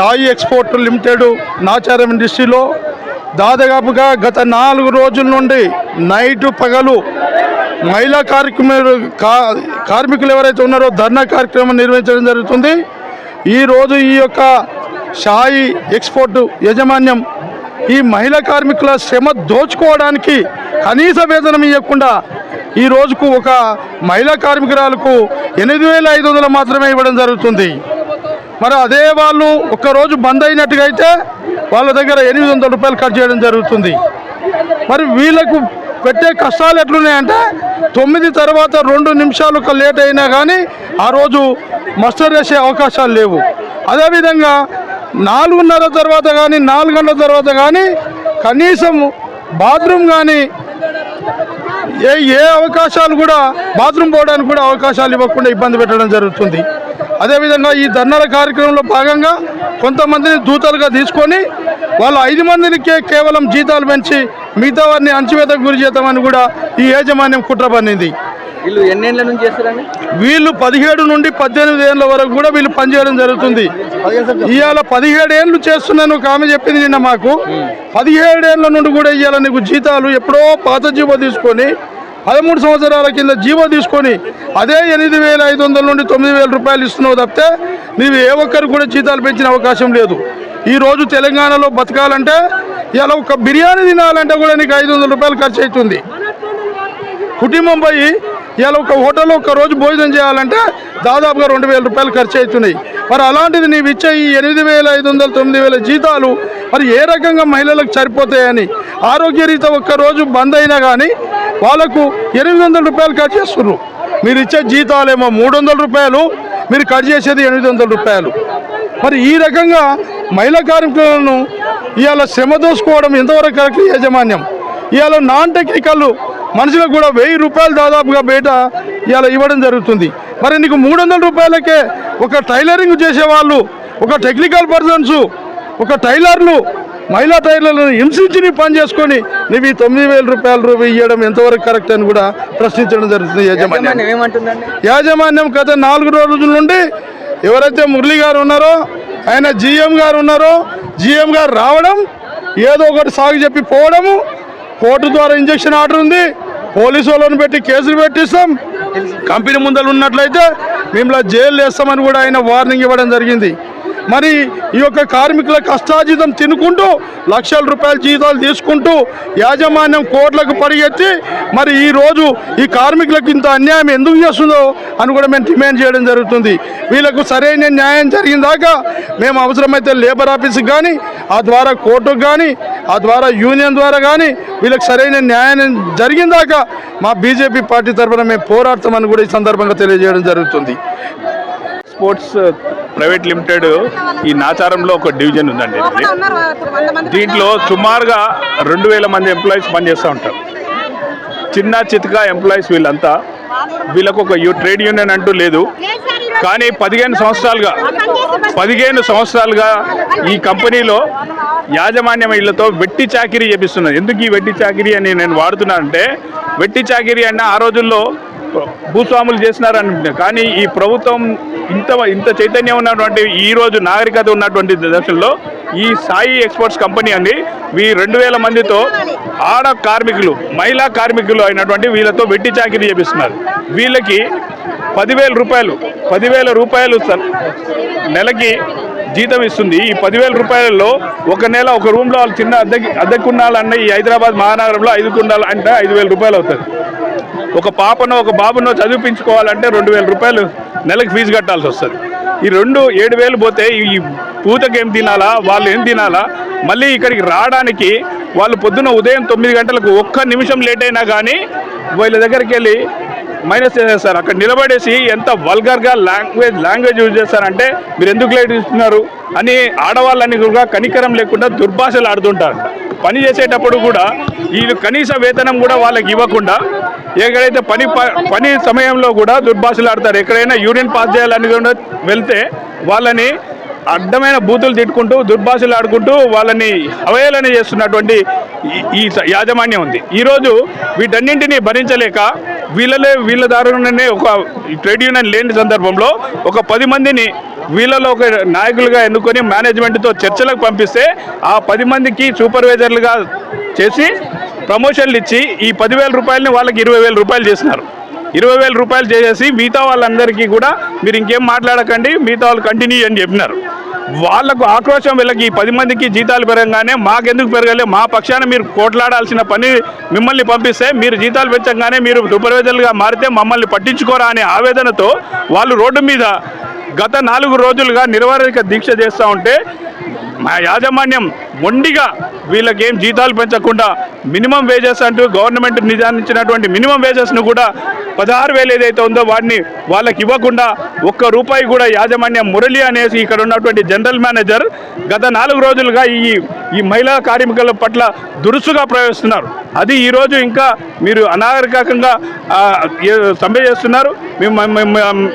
Sai export limited Nacharam ఇండస్ట్రీలో దాదాపుగా గత నాలుగు రోజుల నుండి నైటు పగలు మహిళా కార్యక్రమాలు కా- కార్మికులు ఎవరైతే ఉన్నారో ధర్నా కార్యక్రమం నిర్వహించడం జరుగుతుంది. ఈరోజు ఈ యొక్క సాయి ఎక్స్పోర్ట్ యజమాన్యం ఈ మహిళా కార్మికుల శ్రమ దోచుకోవడానికి కనీస వేతనం ఇవ్వకుండా ఈ రోజుకు ఒక మహిళా కార్మికురాలకు ఎనిమిది వేల ఐదు వందలు మాత్రమే ఇవ్వడం జరుగుతుంది. మరి అదే వాళ్ళు ఒక్కరోజు బంద్ అయినట్టుగా అయితే వాళ్ళ దగ్గర ఎనిమిది వందల రూపాయలు ఖర్చు చేయడం జరుగుతుంది. మరి వీళ్ళకు పెట్టే కష్టాలు ఎట్లున్నాయంటే తొమ్మిది తర్వాత రెండు నిమిషాలు ఒక లేట్ అయినా కానీ ఆ రోజు మస్టర్ వేసే అవకాశాలు లేవు. అదేవిధంగా నాలుగున్నర తర్వాత కానీ నాలుగు గంటల తర్వాత కానీ కనీసం బాత్రూమ్ కానీ ఏ ఏ అవకాశాలు కూడా బాత్రూమ్ పోవడానికి కూడా అవకాశాలు ఇవ్వకుండా ఇబ్బంది పెట్టడం జరుగుతుంది. అదేవిధంగా ఈ ధర్నాల కార్యక్రమంలో భాగంగా కొంతమందిని దూతలుగా తీసుకొని వాళ్ళు ఐదు మందినికే కేవలం జీతాలు పెంచి మిగతా వారిని అంచువేతకు గురి చేద్దామని కూడా ఈ యాజమాన్యం కుట్ర పన్నింది. వీళ్ళు ఎన్నేళ్ళ నుంచి చేస్తారండి? వీళ్ళు పదిహేడు నుండి పద్దెనిమిది ఏళ్ళ వరకు కూడా వీళ్ళు పనిచేయడం జరుగుతుంది. ఇవాళ పదిహేడు ఏళ్ళు చేస్తున్నాను ఒక ఆమె చెప్పింది నిన్న మాకు. పదిహేడు ఏళ్ళ నుండి కూడా ఇవాళ నీకు జీతాలు ఎప్పుడో పాత జీవో తీసుకొని పదమూడు సంవత్సరాల కింద జీవో తీసుకొని అదే ఎనిమిది వేల ఐదు వందల నుండి తొమ్మిది వేల రూపాయలు ఇస్తున్నావు తప్పితే నీవు ఏ ఒక్కరు కూడా జీతాలు పెంచిన అవకాశం లేదు. ఈరోజు తెలంగాణలో బతకాలంటే ఇలా ఒక బిర్యానీ తినాలంటే కూడా నీకు ఐదు వందల రూపాయలు ఖర్చు అవుతుంది. కుటుంబం పోయి ఇలా ఒక హోటల్లో ఒక రోజు భోజనం చేయాలంటే దాదాపుగా రెండు వేల రూపాయలు ఖర్చు అవుతున్నాయి. మరి అలాంటిది నీవు ఇచ్చే ఈ ఎనిమిది వేల ఐదు వందల తొమ్మిది వేల జీతాలు మరి ఏ రకంగా మహిళలకు సరిపోతాయని ఆరోగ్యరీత ఒక్క రోజు బంద్ అయినా కానీ వాళ్ళకు ఎనిమిది వందల రూపాయలు కట్ చేస్తున్నారు. మీరు ఇచ్చే జీతాలేమో మూడు వందల రూపాయలు మీరు కట్ చేసేది ఎనిమిది వందల రూపాయలు. మరి ఈ రకంగా మహిళా కార్మికులను ఇవాళ శ్రమ దోసుకోవడం ఎంతవరకు కరెక్ట్ యాజమాన్యం? ఇవాళ నాన్ టెక్నికల్ మనుషులకు కూడా వెయ్యి రూపాయలు దాదాపుగా బయట ఇవాళ ఇవ్వడం జరుగుతుంది. మరి నీకు మూడు వందల రూపాయలకే ఒక టైలరింగ్ చేసేవాళ్ళు ఒక టెక్నికల్ పర్సన్స్ ఒక టైలర్లు మహిళా టైలర్లను హింసించి నీ పని చేసుకొని నీవు ఈ తొమ్మిది వేల రూపాయలు రూపాయి ఇవ్వడం ఎంతవరకు కరెక్ట్ అని కూడా ప్రశ్నించడం జరుగుతుంది యాజమాన్యం. యాజమాన్యం గత నాలుగు రోజుల నుండి ఎవరైతే మురళి గారు ఉన్నారో ఆయన జిఎం గారు ఉన్నారో జిఎం గారు రావడం ఏదో ఒకటి సాగు చెప్పి పోవడము కోర్టు ద్వారా ఇంజక్షన్ ఆర్డర్ ఉంది పోలీసు వాళ్ళని పెట్టి కేసులు పెట్టిస్తాం. కంపెనీ ముందర ఉన్నట్లయితే మిమ్మల్ని జైలు వేస్తామని కూడా ఆయన వార్నింగ్ ఇవ్వడం జరిగింది. మరి ఈ యొక్క కార్మికుల కష్టాజీతం తినుకుంటూ లక్షల రూపాయల జీతాలు తీసుకుంటూ యాజమాన్యం కోట్లకు పరిగెత్తి మరి ఈ రోజు ఈ కార్మికులకు ఇంత అన్యాయం ఎందుకు చేస్తుందో అని కూడా మేము డిమాండ్ చేయడం జరుగుతుంది. వీళ్ళకు సరైన న్యాయం జరిగిందాకా మేము అవసరమైతే లేబర్ ఆఫీస్కి కానీ ఆ ద్వారా కోర్టుకు కానీ ఆ ద్వారా యూనియన్ ద్వారా కానీ వీళ్ళకి సరైన న్యాయం జరిగిందాకా మా బీజేపీ పార్టీ తరఫున మేము పోరాడతామని కూడా ఈ సందర్భంగా తెలియజేయడం జరుగుతుంది. స్పోర్ట్స్ ప్రైవేట్ లిమిటెడ్ ఈ నాచారంలో ఒక డివిజన్ ఉందండి. దీంట్లో సుమారుగా రెండు వేల మంది ఎంప్లాయీస్ పనిచేస్తూ ఉంటారు. చిన్న చితక ఎంప్లాయీస్ వీళ్ళంతా. వీళ్ళకు ఒక యూ ట్రేడ్ యూనియన్ అంటూ లేదు. కానీ పదిహేను సంవత్సరాలుగా పదిహేను సంవత్సరాలుగా ఈ కంపెనీలో యాజమాన్యం ఇళ్ళతో వెట్టి చాకిరీ చేపిస్తున్నది ఎందుకు ఈ వెట్టి చాకిరీ అని నేను వాడుతున్నానంటే వెట్టి చాకిరీ అన్న ఆ రోజుల్లో భూస్వాములు చేసినారని కానీ ఈ ప్రభుత్వం ఇంత ఇంత చైతన్యం ఉన్నటువంటి ఈ రోజు నాగరికత ఉన్నటువంటి దశల్లో ఈ సాయి ఎక్స్పోర్ట్స్ కంపెనీ అండి వీ రెండు వేల మందితో ఆడ కార్మికులు మహిళా కార్మికులు అయినటువంటి వీళ్ళతో వెట్టి చాకిరీ చేపిస్తున్నారు. వీళ్ళకి పదివేల రూపాయలు పదివేల రూపాయలు నెలకి జీతం ఇస్తుంది. ఈ పదివేల రూపాయలలో ఒక నెల ఒక రూమ్లో వాళ్ళు చిన్న అద్దెకి అద్దెకుండాలన్న ఈ హైదరాబాద్ మహానగరంలో ఐదు కుండాలు ఐదు వేల రూపాయలు అవుతుంది ఒక పాపను ఒక బాబునో చదివించుకోవాలంటే రెండు వేల రూపాయలు నెలకు ఫీజు కట్టాల్సి వస్తుంది. ఈ రెండు ఏడు వేలు పోతే ఈ పూతకి ఏం తినాలా వాళ్ళు ఏం తినాలా? మళ్ళీ ఇక్కడికి రావడానికి వాళ్ళు పొద్దున ఉదయం తొమ్మిది గంటలకు ఒక్క నిమిషం లేట్ అయినా కానీ వీళ్ళ దగ్గరికి వెళ్ళి మైనస్ చేసేస్తారు. అక్కడ నిలబడేసి ఎంత వల్గర్గా లాంగ్వేజ్ లాంగ్వేజ్ యూజ్ చేస్తారంటే మీరు ఎందుకు లేట్ ఇస్తున్నారు అని ఆడవాళ్ళని కూడా కనికరం లేకుండా దుర్భాషలు ఆడుతుంటారు. పని చేసేటప్పుడు కూడా వీళ్ళు కనీస వేతనం కూడా వాళ్ళకి ఇవ్వకుండా ఎక్కడైతే పని ప- పని సమయంలో కూడా దుర్భాషలు ఆడతారు ఎక్కడైనా యూనియన్ పాస్ చేయాలని కూడా వెళ్తే వాళ్ళని అడ్డమైన బూతులు తిట్టుకుంటూ దుర్భాషలు ఆడుకుంటూ వాళ్ళని అవహేళన చేస్తున్నటువంటి ఈ- యాజమాన్యం ఉంది. ఈరోజు వీటన్నింటినీ భరించలేక వీళ్ళలే వీళ్ళ దారుణనే ఒక ట్రేడ్ యూనియన్ లేని సందర్భంలో ఒక పది మందిని వీళ్ళలో ఒక నాయకులుగా ఎన్నుకొని మేనేజ్మెంట్తో చర్చలకు పంపిస్తే ఆ పది మందికి సూపర్వైజర్లుగా చేసి ప్రమోషన్లు ఇచ్చి ఈ పదివేల రూపాయలని వాళ్ళకి ఇరవై వేల రూపాయలు చేసినారు ఇరవై వేల రూపాయలు చేసేసి మిగతా వాళ్ళందరికీ కూడా మీరు ఇంకేం మాట్లాడకండి మిగతా వాళ్ళు కంటిన్యూ అని చెప్పినారు. వాళ్ళకు ఆక్రోశం వీళ్ళకి ఈ పది మందికి జీతాలు పెరగగానే మాకెందుకు పెరగలే మా పక్షాన మీరు కోట్లాడాల్సిన పని మిమ్మల్ని పంపిస్తే మీరు జీతాలు పెంచగానే మీరు సూపర్వైజర్లుగా మారితే మమ్మల్ని పట్టించుకోరా అనే ఆవేదనతో వాళ్ళు రోడ్డు మీద గత నాలుగు రోజులుగా నిరవధిక దీక్ష చేస్తూ ఉంటే మా యాజమాన్యం మొండిగా వీళ్ళకి ఏం జీతాలు పెంచకుండా మినిమం వేజెస్ అంటూ గవర్నమెంట్ నిజానించినటువంటి మినిమం వేజెస్ను కూడా పదహారు వేలు ఏదైతే ఉందో వాటిని వాళ్ళకి ఇవ్వకుండా ఒక్క రూపాయి కూడా యాజమాన్యం మురళి అనేసి ఇక్కడ ఉన్నటువంటి జనరల్ మేనేజర్ గత నాలుగు రోజులుగా ఈ ఈ మహిళా కార్మికుల పట్ల దురుసుగా ప్రవేశిస్తున్నారు అది ఈరోజు ఇంకా మీరు అనాగరికంగా సమ్మె చేస్తున్నారు.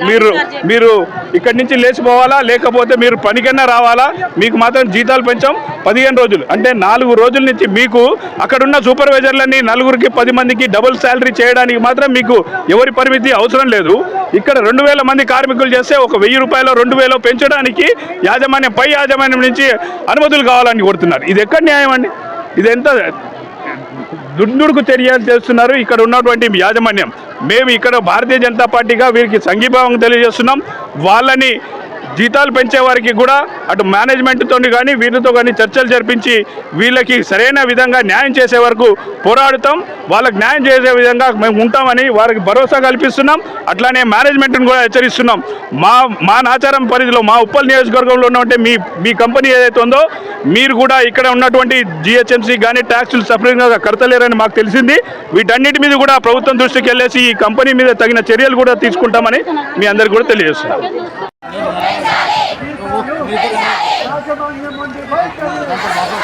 మీరు మీరు ఇక్కడి నుంచి లేచిపోవాలా? లేకపోతే మీరు పనికన్నా రావాలా? మీకు మాత్రం జీతాలు పెంచాం. పదిహేను రోజులు. అంటే నాలుగు రోజుల నుంచి మీకు అక్కడున్న సూపర్వైజర్లని నలుగురికి పది మందికి డబుల్ శాలరీ చేయడానికి మాత్రం మీకు ఎవరి పరిమితి అవసరం లేదు. ఇక్కడ రెండు వేల మంది కార్మికులు చేస్తే ఒక వెయ్యి రూపాయలు రెండు వేలు పెంచడానికి యాజమాన్యం పై యాజమాన్యం నుంచి అనుమతులు కావాలని కోరుతున్నారు. ఇది ఎక్కడ న్యాయం అండి? ఇది ఎంత దుర్దుడుకు చర్యలు చేస్తున్నారు ఇక్కడ ఉన్నటువంటి యాజమాన్యం. మేము ఇక్కడ భారతీయ జనతా పార్టీగా వీరికి సంఘీభావం తెలియజేస్తున్నాం. వాళ్ళని జీతాలు పెంచే వారికి కూడా అటు మేనేజ్మెంట్తో కానీ వీళ్ళతో కానీ చర్చలు జరిపించి వీళ్ళకి సరైన విధంగా న్యాయం చేసే వరకు పోరాడుతాం. వాళ్ళకి న్యాయం చేసే విధంగా మేము ఉంటామని వారికి భరోసా కల్పిస్తున్నాం. అట్లానే మేనేజ్మెంట్ని కూడా హెచ్చరిస్తున్నాం. మా మా నాచారం పరిధిలో మా ఉప్పల్ నియోజకవర్గంలో ఉన్నటువంటి మీ మీ కంపెనీ ఏదైతే ఉందో మీరు కూడా ఇక్కడ ఉన్నటువంటి జిహెచ్ఎంసీ కానీ ట్యాక్సులు సపరేట్గా కడతలేరని మాకు తెలిసింది. వీటన్నిటి మీద కూడా ప్రభుత్వం దృష్టికి వెళ్ళేసి ఈ కంపెనీ మీద తగిన చర్యలు కూడా తీసుకుంటామని మీ అందరికీ కూడా తెలియజేస్తున్నాం. రాజమాన్య ముందు రాజమాన్య